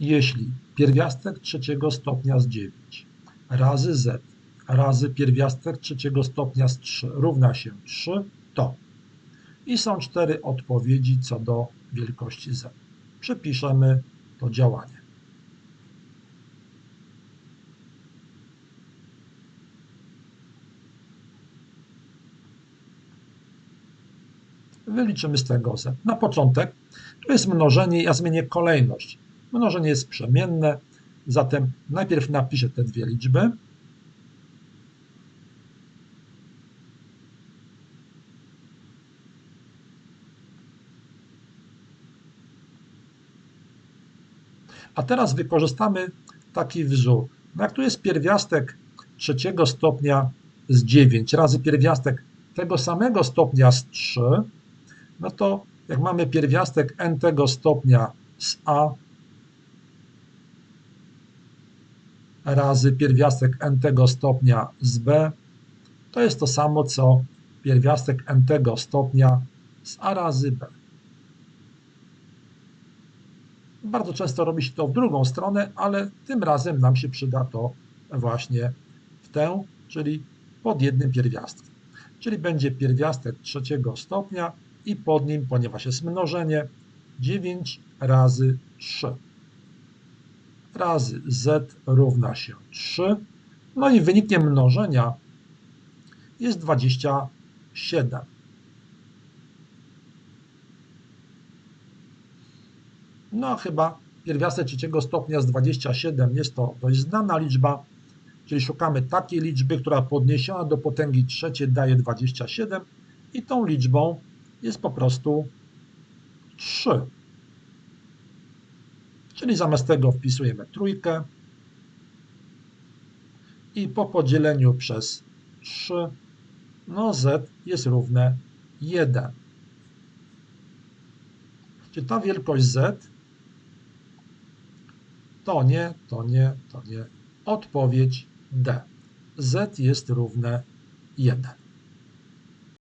jeśli pierwiastek trzeciego stopnia z 9 razy z razy pierwiastek trzeciego stopnia z 3 równa się 3, to i są cztery odpowiedzi co do wielkości z. Przepiszemy to działanie. Wyliczymy z tego z. Na początek tu jest mnożenie, ja zmienię kolejność. Mnożenie jest przemienne, zatem najpierw napiszę te dwie liczby. A teraz wykorzystamy taki wzór. No jak tu jest pierwiastek trzeciego stopnia z 9 razy pierwiastek tego samego stopnia z 3, no to jak mamy pierwiastek n tego stopnia z a razy pierwiastek n tego stopnia z b, to jest to samo co pierwiastek n tego stopnia z a razy b. Bardzo często robi się to w drugą stronę, ale tym razem nam się przyda to właśnie w tę, czyli pod jednym pierwiastkiem. Czyli będzie pierwiastek trzeciego stopnia i pod nim, ponieważ jest mnożenie, 9 razy 3 razy z równa się 3. No i wynikiem mnożenia jest 27. No chyba pierwiastek trzeciego stopnia z 27 jest to dość znana liczba, czyli szukamy takiej liczby, która podniesiona do potęgi trzeciej daje 27 i tą liczbą jest po prostu 3. Czyli zamiast tego wpisujemy trójkę i po podzieleniu przez 3 no z jest równe 1. Czyli ta wielkość z to nie, to nie, to nie. Odpowiedź D. Z jest równe 1.